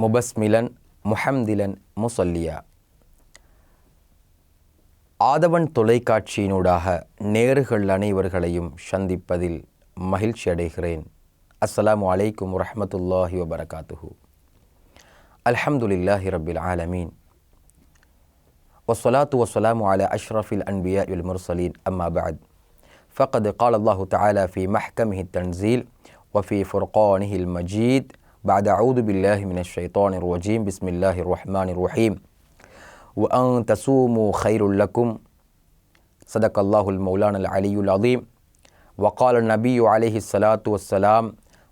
முபஸ்மிலன் முஹம்திலன் முசல்லியா ஆதவன் தொலைக்காட்சியினூடாக நேர்கள் அனைவர்களையும் சந்திப்பதில் மகிழ்ச்சி அடைகிறேன் அஸ்ஸலாமு அலைக்கும் வரஹ்மத்துல்லாஹி வபரகாத்துஹு அல்ஹம்துலில்லாஹி ரப்பில் ஆலமீன் والصلاة والسلام على أشرف الأنبياء والمرسلين أما بعد فقد قال الله تعالى في محكمه التنزيل وفي فرقانه المجيد بعد أعوذ بالله من الشيطان الرجيم بسم الله الرحمن الرحيم وأن تصوموا خير لكم صدق الله المولان العلي العظيم وقال النبي عليه الصلاة والسلام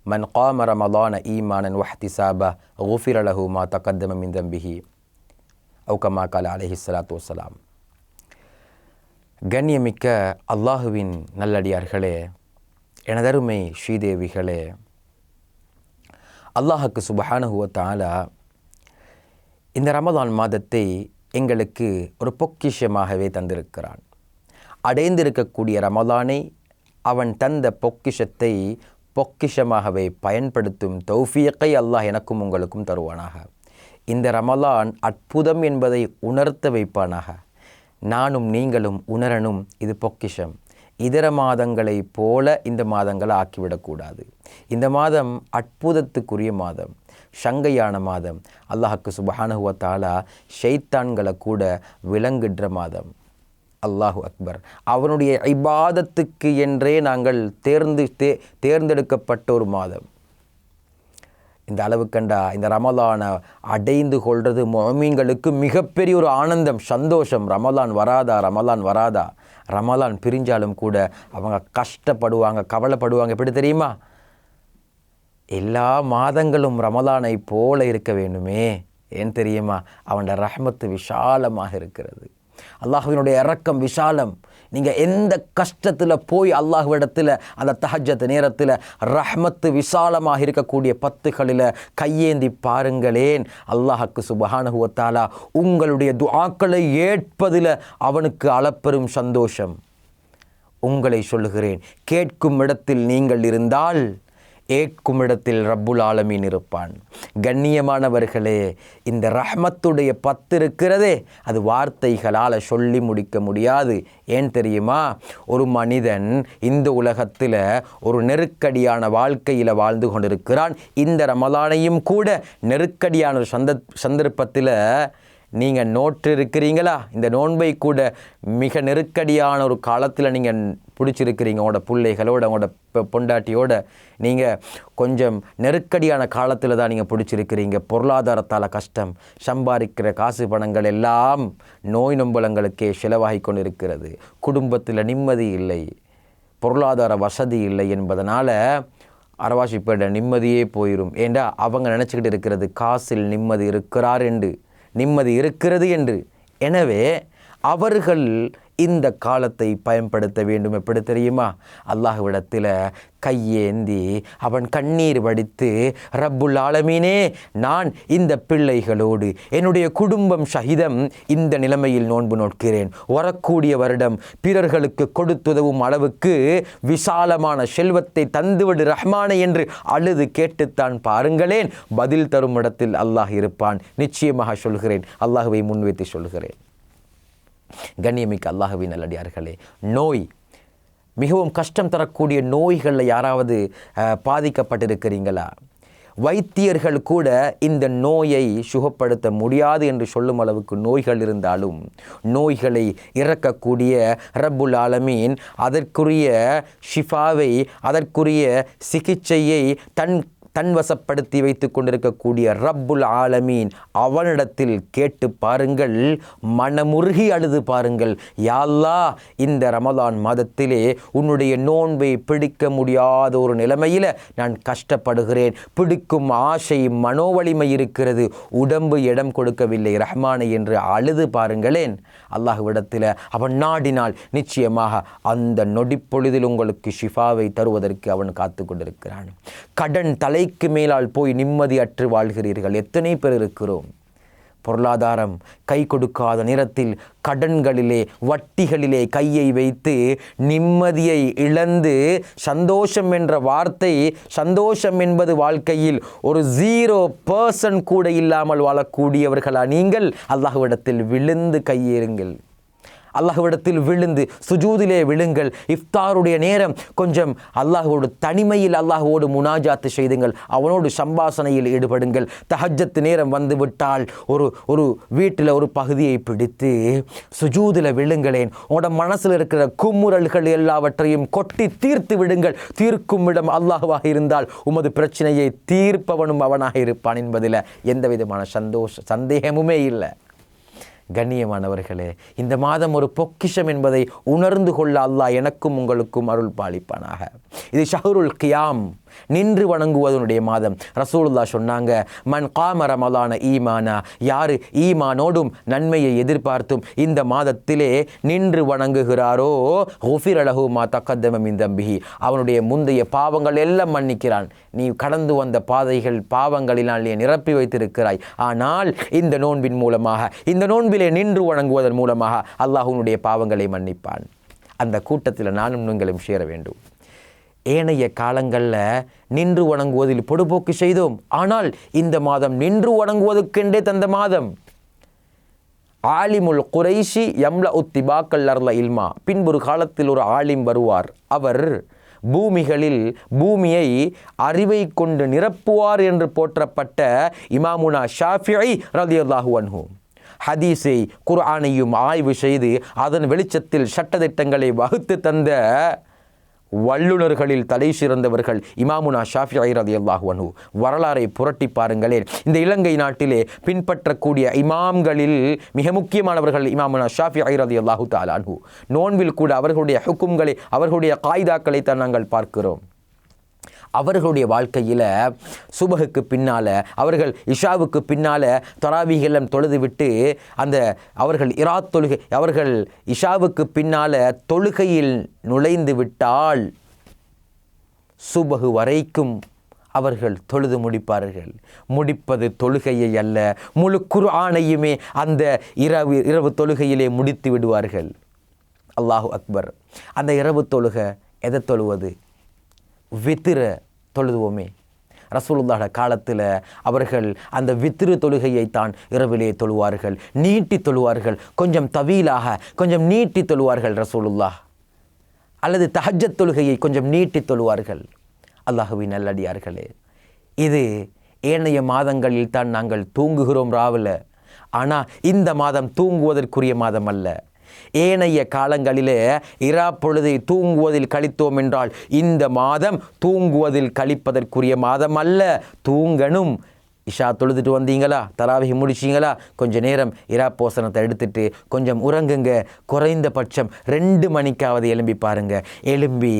من قام رمضان إيمانا واحتسابا غفر له ما تقدم من ذنبه أو كما قال عليه الصلاة والسلام கண்ணியமிக்க அல்லாஹுவின் நல்லடியார்களே எனதருமை ஸ்ரீதேவிகளே அல்லாஹுக்கு சுபஹானஹுவ இந்த ரமதான் மாதத்தை எங்களுக்கு ஒரு பொக்கிஷமாகவே தந்திருக்கிறான். அடைந்திருக்கக்கூடிய ரமதானை அவன் தந்த பொக்கிஷத்தை பொக்கிஷமாகவே பயன்படுத்தும் தௌஃபியக்கை அல்லாஹ் எனக்கும் உங்களுக்கும் தருவானாக. இந்த ரமலான் அற்புதம் என்பதை உணர்த்த வைப்பானாக. நானும் நீங்களும் உணரணும் இது பொக்கிஷம். இதர மாதங்களைப் போல இந்த மாதங்களை ஆக்கிவிடக்கூடாது. இந்த மாதம் அற்புதத்துக்குரிய மாதம். சங்கையான மாதம். அல்லாஹுக்கு சுபஹானுவ தாலா ஷைத்தான்களை கூட விளங்குகின்ற மாதம். அல்லாஹு அக்பர். அவனுடைய ஐபாதத்துக்கு என்றே நாங்கள் தேர்ந்து தே தேர்ந்தெடுக்கப்பட்ட ஒரு மாதம். இந்த அளவு கண்டா இந்த ரமலானை அடைந்து கொள்வது மொமீன்களுக்கு மிகப்பெரிய ஒரு ஆனந்தம் சந்தோஷம். ரமலான் வராதா ரமலான் வராதா? ரமலான் பிரிஞ்சாலும் கூட அவங்க கஷ்டப்படுவாங்க கவலைப்படுவாங்க. எப்படி தெரியுமா? எல்லா மாதங்களும் ரமலானை போல இருக்க வேண்டுமே. ஏன் தெரியுமா? அவனோட ரஹமத்து விஷாலமாக இருக்கிறது. அல்லாஹுவினுடைய இறக்கம் விஷாலம். நீங்கள் எந்த கஷ்டத்தில் போய் அல்லாஹ்விடத்தில் அந்த தஹஜத் நேரத்தில் ரஹ்மத்து விசாலமாக இருக்கக்கூடிய பத்துகளில் கையேந்தி பாருங்களேன். அல்லாஹுக்கு சுபஹானுவத்தாலா உங்களுடைய துஆக்களை ஏற்பதில் அவனுக்கு அளப்பெரும் சந்தோஷம். உங்களை சொல்லுகிறேன் கேட்கும் இடத்தில் நீங்கள் இருந்தால் ஏக்குமிடத்தில் ரப்புல் ஆலமீன் இருப்பான். கண்ணியமானவர்களே இந்த ரஹமத்துடைய பத்து இருக்கிறதே அது வார்த்தைகளால் சொல்லி முடிக்க முடியாது. ஏன் தெரியுமா? ஒரு மனிதன் இந்த உலகத்தில் ஒரு நெருக்கடியான வாழ்க்கையில் வாழ்ந்து கொண்டிருக்கிறான். இந்த ரமலானையும் கூட நெருக்கடியான ஒரு சந்த சந்தர்ப்பத்தில் நீங்கள் நோட்டு இருக்கிறீங்களா இந்த நோன்பை கூட மிக நெருக்கடியான ஒரு காலத்தில் நீங்கள் பிடிச்சிருக்கிறீங்க உங்களோட பிள்ளைகளோட உங்களோட பொண்டாட்டியோட நீங்கள் கொஞ்சம் நெருக்கடியான காலத்தில் தான் நீங்கள் பிடிச்சிருக்கிறீங்க. பொருளாதாரத்தால் கஷ்டம் சம்பாதிக்கிற காசு பணங்கள் எல்லாம் நோய் நொம்பலங்களுக்கே செலவாகி கொண்டிருக்கிறது. குடும்பத்தில் நிம்மதி இல்லை பொருளாதார வசதி இல்லை என்பதனால் அரவாசிப்பேட நிம்மதியே போயிடும் ஏண்டா அவங்க நினச்சிக்கிட்டு இருக்கிறது காசில் நிம்மதி இருக்கிறார் என்று நிம்மதி இருக்கிறது என்று. எனவே அவர்கள் இந்த காலத்தை பயன்படுத்த வேண்டும் எப்படி தெரியுமா? அல்லாஹ்விடத்தில் கையேந்தி அவன் கண்ணீர் வடித்து ரப்புல் ஆலமீனே நான் இந்த பிள்ளைகளோடு என்னுடைய குடும்பம் சகிதம் இந்த நிலைமையில் நோன்பு நோட்கிறேன். வரக்கூடிய வருடம் பிறர்களுக்கு கொடுத்துதவும் அளவுக்கு விசாலமான செல்வத்தை தந்துவிடு ரஹ்மானே என்று அழுது கேட்டுத்தான் பாருங்களேன் பதில் தரும் இடத்தில் அல்லாஹ் இருப்பான். நிச்சயமாக சொல்கிறேன் அல்லாஹுவை முன்வைத்து சொல்கிறேன். கண்ணியமிக்க அல்லாஹுவின் நல்லடியார்களே நோய் மிகவும் கஷ்டம் தரக்கூடிய நோய்களில் யாராவது பாதிக்கப்பட்டிருக்கிறீங்களா? வைத்தியர்கள் கூட இந்த நோயை சுகப்படுத்த முடியாது என்று சொல்லும் அளவுக்கு நோய்கள் இருந்தாலும் நோய்களை இறக்கக்கூடிய ரப்புல் ஆலமீன் அதற்குரிய ஷிஃபாவை அதற்குரிய சிகிச்சையை தன் தன்வசப்படுத்தி வைத்து கொண்டிருக்கக்கூடிய ரப்புல் ஆலமீன் அவனிடத்தில் கேட்டு பாருங்கள் மனமுருகி அழுது பாருங்கள். யாழ்லா இந்த ரமலான் மாதத்திலே உன்னுடைய நோன்பை பிடிக்க முடியாத ஒரு நிலைமையில் நான் கஷ்டப்படுகிறேன். பிடிக்கும் ஆசை மனோவலிமை இருக்கிறது. உடம்பு இடம் கொடுக்கவில்லை. ரஹ்மானை என்று அழுது பாருங்களேன். அல்லாஹுவிடத்தில் அவன் நாடினால் நிச்சயமாக அந்த நொடிப்பொழுதில் உங்களுக்கு ஷிஃபாவை தருவதற்கு அவன் காத்து கொண்டிருக்கிறான். கடன் தலைக்கு மேலால் போய் நிம்மதி அற்று வாழ்கிறீர்கள். எத்தனை பேர் இருக்கிறோம்? பொருளாதாரம் கை கொடுக்காத நேரத்தில் கடன்களிலே வட்டிகளிலே கையை வைத்து நிம்மதியை இழந்து சந்தோஷம் என்ற வார்த்தை சந்தோஷம் என்பது வாழ்க்கையில் ஒரு ஜீரோ பர்சன்ட் கூட இல்லாமல் வாழக்கூடியவர்களா நீங்கள்? அல்லாஹ்விடத்தில் விழுந்து கையேறுங்கள். அல்லாஹ்விடத்தில் விழுந்து சுஜூதிலே விழுங்கள். இஃப்தாருடைய நேரம் கொஞ்சம் அல்லாஹோடு தனிமையில் அல்லாஹோடு முனாஜாத்து செய்துங்கள். அவனோடு சம்பாசனையில் ஈடுபடுங்கள். தஹஜத்து நேரம் வந்து விட்டால் ஒரு ஒரு வீட்டில் ஒரு பகுதியை பிடித்து சுஜூதில் விழுங்களேன். உங்களோட மனசில் இருக்கிற கும்முரல்கள் எல்லாவற்றையும் கொட்டி தீர்த்து விடுங்கள். தீர்க்கும் இடம் அல்லாஹ்வாக இருந்தால் உமது பிரச்சனையை தீர்ப்பவனும் அவனாக இருப்பான் என்பதில் எந்த விதமான சந்தோஷ சந்தேகமுமே இல்லை. கண்ணியமானவர்களே இந்த மாதம் ஒரு பொக்கிஷம் என்பதை உணர்ந்து கொள்ள அல்லாஹ் எனக்கும் உங்களுக்கும் அருள் பாலிப்பானாக இது ஷஹருல் கியாம். நின்று வணங்குவதனுடைய மாதம். ரசூலுல்லா சொன்னாங்க மன் காம ரமலான ஈமானா யாரு ஈமானோடும் நன்மையை எதிர்பார்த்தும் இந்த மாதத்திலே நின்று வணங்குகிறாரோ ஹுஃபிரலஹு மா தக்கத்தமம் மின் அவனுடைய முந்தைய பாவங்கள் எல்லாம் மன்னிக்கிறான். நீ கடந்து வந்த பாதைகள் பாவங்களினால் நீ நிரப்பி வைத்திருக்கிறாய். ஆனால் இந்த நோன்பின் மூலமாக இந்த நோன்பிலே நின்று வணங்குவதன் மூலமாக அல்லாஹுனுடைய பாவங்களை மன்னிப்பான். அந்த கூட்டத்தில் நானும் நீங்களும் சேர வேண்டும். ஏனைய காலங்களில் நின்று வணங்குவதில் பொடுபோக்கு செய்தோம். ஆனால் இந்த மாதம் நின்று வணங்குவதற்கென்றே தந்த மாதம். ஆலிமுல் குறைஷி யம்ல உத்திபாக்கல் அர்ல இல்மா. பின்பொரு காலத்தில் ஒரு ஆலிம் வருவார். அவர் பூமிகளில் பூமியை அறிவை கொண்டு நிரப்புவார் என்று போற்றப்பட்ட இமாமுனா ஷாஃபியை ரலியல்லாஹு அன்ஹூ. ஹதீஸை குர்ஆனையும் ஆய்வு செய்து அதன் வெளிச்சத்தில் சட்டத்திட்டங்களை வகுத்து தந்த வல்லுநர்களில் தலை சிறந்தவர்கள் இமாமுனா ஷாஃபி ஐரதி அல்லாஹு வரலாறை புரட்டி பாருங்களேன். இந்த இலங்கை நாட்டிலே பின்பற்றக்கூடிய இமாம்களில் மிக முக்கியமானவர்கள் இமாமுனா ஷாஃபி ஐரதி அல்லாஹு தாலானு நோன்பில் கூட அவர்களுடைய ஹுக்கும்களை அவர்களுடைய காய்தாக்களை தான் நாங்கள் பார்க்கிறோம். அவர்களுடைய வாழ்க்கையில் சுபகுக்கு பின்னால் அவர்கள் இஷாவுக்கு பின்னால் தொராவிகளம் தொழுது விட்டு அந்த அவர்கள் இரா தொழுகை அவர்கள் இஷாவுக்கு பின்னால் தொழுகையில் நுழைந்து விட்டால் சுபகு வரைக்கும் அவர்கள் தொழுது முடிப்பார்கள். முடிப்பது தொழுகையை அல்ல. முழு குர்ஆனையுமே அந்த இரவு இரவு தொழுகையிலே முடித்து விடுவார்கள். அல்லாஹு அக்பர். அந்த இரவு தொழுகை எதை தொழுவது? வித்திர தொழுதுவோமே. ரசூலுல்லாட காலத்தில் அவர்கள் அந்த வித்திரு தொழுகையை தான் இரவிலே தொழுவார்கள் நீட்டி தொழுவார்கள் கொஞ்சம் தவீலாக கொஞ்சம் நீட்டி தொழுவார்கள் ரசூலுல்லாஹ். அல்லது தஹஜத் தொழுகையை கொஞ்சம் நீட்டி தொழுவார்கள். அல்லாஹுவி நல்லடியார்களே இது ஏனைய மாதங்களில் தான் நாங்கள் தூங்குகிறோம் ராவில். ஆனால் இந்த மாதம் தூங்குவதற்குரிய மாதம் அல்ல. ஏனைய காலங்களிலே இரா பொழுதை தூங்குவதில் கழித்தோம் என்றால் இந்த மாதம் தூங்குவதில் கழிப்பதற்குரிய மாதம் அல்ல. தூங்கணும். இஷா தொழுதுட்டு வந்தீங்களா? தராவிகி முடிச்சிங்களா? கொஞ்சம் நேரம் இரா போசனத்தை எடுத்துட்டு கொஞ்சம் உறங்குங்க. குறைந்தபட்சம் ரெண்டு மணிக்காவது எழும்பி பாருங்க. எழும்பி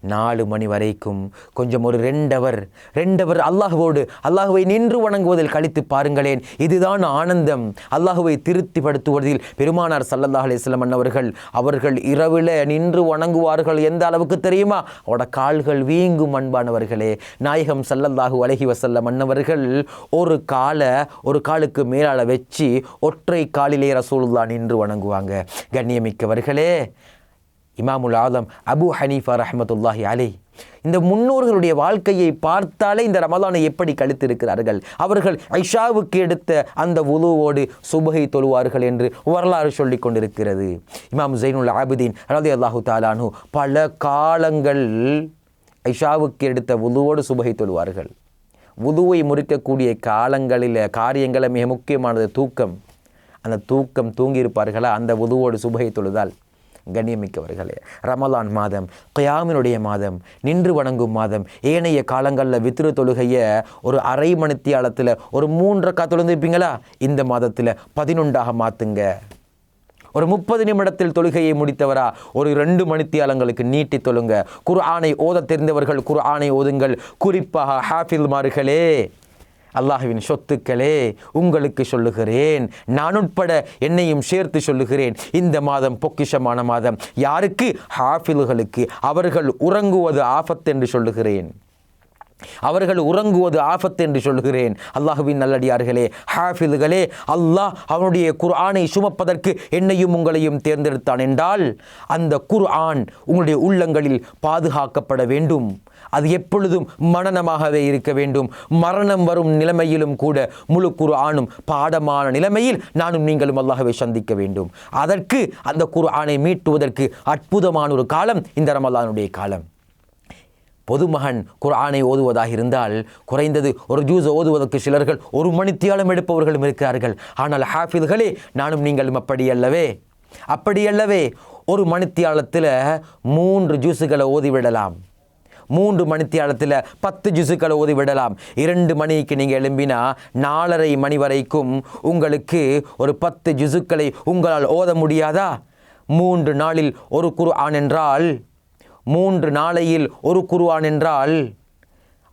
நாலு மணி வரைக்கும் கொஞ்சம் ஒரு ரெண்டவர் ரெண்டவர் அல்லாஹுவோடு அல்லாஹுவை நின்று வணங்குவதில் கழித்து பாருங்களேன். இதுதான் ஆனந்தம். அல்லாஹுவை திருப்திப்படுத்துவதில் பெருமானார் சல்லல்லாஹ் அலிஸ்லம் அவர்கள் அவர்கள் இரவில் நின்று வணங்குவார்கள் எந்த அளவுக்கு தெரியுமா? அவட கால்கள் வீங்கும் அன்பானவர்களே. நாயகம் சல்லல்லாஹு அலஹி வசல்லம் அன்னவர்கள் ஒரு காலை ஒரு காலுக்கு மேலால் வச்சு ஒற்றை காலிலே ரசூலுல்லா நின்று வணங்குவாங்க. கண்ணியமிக்கவர்களே இமாமுல் ஆதம் அபு ஹனீஃபா ரஹமத்துல்லாஹி அலை இந்த முன்னோர்களுடைய வாழ்க்கையை பார்த்தாலே இந்த ரமலானை எப்படி கழித்திருக்கிறார்கள்? அவர்கள் ஐஷாவுக்கு எடுத்த அந்த உலுவோடு சுபகை தொழுவார்கள் என்று வரலாறு சொல்லிக் கொண்டிருக்கிறது. இமாம் ஜெயினுல் ஆபிதீன் ரலி அல்லாஹு தாலானு பல காலங்கள் ஐஷாவுக்கு எடுத்த உலுவோடு சுபகை தொழுவார்கள். உதுவை முறிக்கக்கூடிய காலங்களில் காரியங்களில் மிக முக்கியமானது தூக்கம். அந்த தூக்கம் தூங்கியிருப்பார்களா? அந்த உதுவோடு சுபகை தொழுதால் கண்ணியமிக்கவர்களே. ரமலான் மாதம் கயாமினுடைய மாதம் நின்று வணங்கும் மாதம் ஏனைய காலங்களில் வித்திரு தொழுகையை ஒரு அரை மணித்தியாலத்தில் ஒரு மூன்றரை கா இந்த மாதத்தில் பதினொன்றாக மாற்றுங்க ஒரு முப்பது நிமிடத்தில் தொழுகையை முடித்தவரா? ஒரு ரெண்டு மணித்தியாலங்களுக்கு நீட்டி தொழுங்க. குர் ஆணை ஓத தெரிந்தவர்கள் குரு ஆணை ஓதுங்கள். குறிப்பாக ஹாஃபில்மார்களே அல்லாஹுவின் சொத்துக்களே உங்களுக்கு சொல்லுகிறேன். நான் உட்பட என்னையும் சேர்த்து சொல்லுகிறேன். இந்த மாதம் பொக்கிஷமான மாதம். யாருக்கு? ஹாஃபில்களுக்கு அவர்கள் உறங்குவது ஆபத்து என்று சொல்லுகிறேன். அவர்கள் உறங்குவது ஆபத்து என்று சொல்கிறேன் அல்லாஹுவின் நல்லடியார்களே ஹாஃபிதுகளே அல்லாஹ் அவனுடைய குர்ஆனை சுமப்பதற்கு என்னையும் உங்களையும் தேர்ந்தெடுத்தான் என்றால் அந்த குர்ஆன் உங்களுடைய உள்ளங்களில் பாதுகாக்கப்பட வேண்டும். அது எப்பொழுதும் மனநமாகவே இருக்க வேண்டும். மரணம் வரும் நிலைமையிலும் கூட முழு குர்ஆனும் பாடமான நிலைமையில் நானும் நீங்களும் அல்லாஹவை சந்திக்க வேண்டும். அதற்கு அந்த குர்ஆனை மீட்டுவதற்கு அற்புதமான ஒரு காலம் இந்த ரமலானுடைய காலம். பொதுமகன் குர்ஆனை ஓதுவதாக இருந்தால் குறைந்தது ஒரு ஜூஸ் ஓதுவதற்கு சிலர்கள் ஒரு மணித்தியாலம் எடுப்பவர்களும் இருக்கிறார்கள். ஆனால் ஹாஃபிதுகளே நானும் நீங்களும் அப்படி அல்லவே அப்படி அல்லவே ஒரு மணித்தியாலத்தில் மூன்று ஜூஸுகளை ஓதிவிடலாம். மூன்று மணித்தியாலத்தில் பத்து ஜூஸுக்களை ஓதி விடலாம் இரண்டு மணிக்கு நீங்கள் எழும்பினா நாலரை மணி வரைக்கும் உங்களுக்கு ஒரு பத்து ஜுசுக்களை உங்களால் ஓத முடியாதா? மூன்று நாளில் ஒரு குர்ஆன் என்றால் மூன்று நாளையில் ஒரு குர்ஆன் என்றால்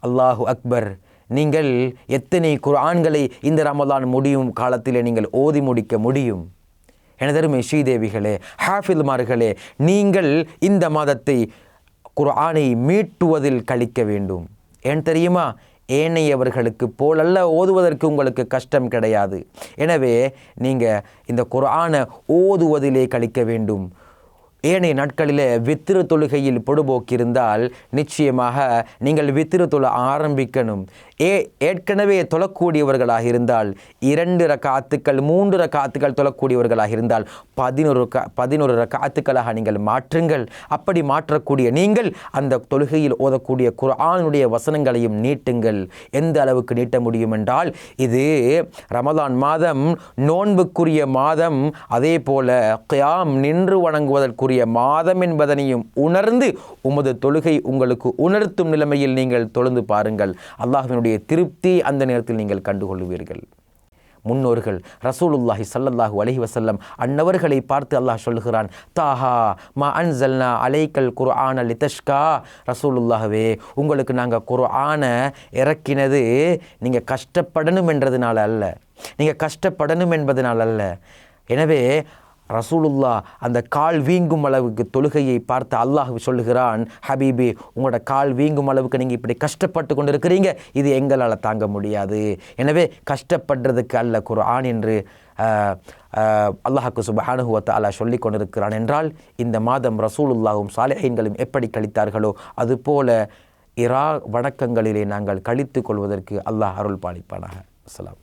அல்லாஹு அக்பர். நீங்கள் எத்தனை குர்ஆன்களை இந்த ரமலான் முடியும் காலத்தில் நீங்கள் ஓதி முடிக்க முடியும்? எனதருமை ஸ்ரீதேவிகளே ஹாஃபில்மார்களே நீங்கள் இந்த மாதத்தை குர்ஆனை மீட்டுவதில் கழிக்க வேண்டும். ஏன் தெரியுமா? ஏனையவர்களுக்கு போலல்ல ஓதுவதற்கு உங்களுக்கு கஷ்டம் கிடையாது. எனவே நீங்கள் இந்த குர்ஆனை ஓதுவதிலே கழிக்க வேண்டும். ஏனைய நாட்களிலே வித்திரு தொழுகையில் பொடுபோக்கிருந்தால் நிச்சயமாக நீங்கள் வித்திரு தொழ ஆரம்பிக்கணும். ஏ ஏற்கனவே தொழக்கூடியவர்களாக இருந்தால் இரண்டு ரக்காத்துக்கள் மூன்று ரக்காத்துக்கள் தொழக்கூடியவர்களாக இருந்தால் பதினொரு க பதினொரு ரக்காத்துக்களாக நீங்கள் மாற்றுங்கள். அப்படி மாற்றக்கூடிய நீங்கள் அந்த தொழுகையில் ஓதக்கூடிய குரானுடைய வசனங்களையும் நீட்டுங்கள். எந்த அளவுக்கு நீட்ட முடியும் என்றால் இது ரமதான் மாதம் நோன்புக்குரிய மாதம் அதே போல கியாம் நின்று வணங்குவதற்குரிய மாதம் என்பதனையும் உணர்ந்து உமது தொழுகை உங்களுக்கு உணர்த்தும் நிலைமையில் நீங்கள் தொழுந்து பாருங்கள். அல்லாஹ்வினுடைய திருப்தி அந்த நேரத்தில் நீங்கள் கண்டுகொள்வீர்கள் முன்னோர்கள் ரசூலுல்லாஹி சல்லல்லாஹு அலஹி வசல்லம் அன்னவர்களை பார்த்து அல்லாஹ் சொல்லுகிறான் தாஹா மா அன்சல்னா அலைக்கல் குர்ஆன லிதஷ்கா? ரசூலுல்லாஹவே உங்களுக்கு நாங்கள் குர்ஆனை இறக்கினது நீங்கள் கஷ்டப்படணும் என்றதுனால அல்ல. நீங்கள் கஷ்டப்படணும் என்பதனால் அல்ல. எனவே ரசூலுல்லா அந்த கால் வீங்கும் அளவுக்கு தொழுகையை பார்த்து அல்லாஹ் சொல்லுகிறான் ஹபீபி உங்களோட கால் வீங்கும் அளவுக்கு நீங்கள் இப்படி கஷ்டப்பட்டு கொண்டு இருக்கிறீங்க இது எங்களால் தாங்க முடியாது. எனவே கஷ்டப்படுறதுக்கு அல்ல குரான் என்று அல்லாஹாக்கு ஆஹ், அல்லாஹுக்கு சுபஹானுவத்த அல்லாஹ் சொல்லி கொண்டிருக்கிறான் என்றால் இந்த மாதம் ரசூலுல்லாவும் சாலிஹீன்களும் எப்படி கழித்தார்களோ அதுபோல இரா வணக்கங்களிலே நாங்கள் கழித்து கொள்வதற்கு அல்லாஹ் அருள் பாலிப்பானாக அஸ்லாம்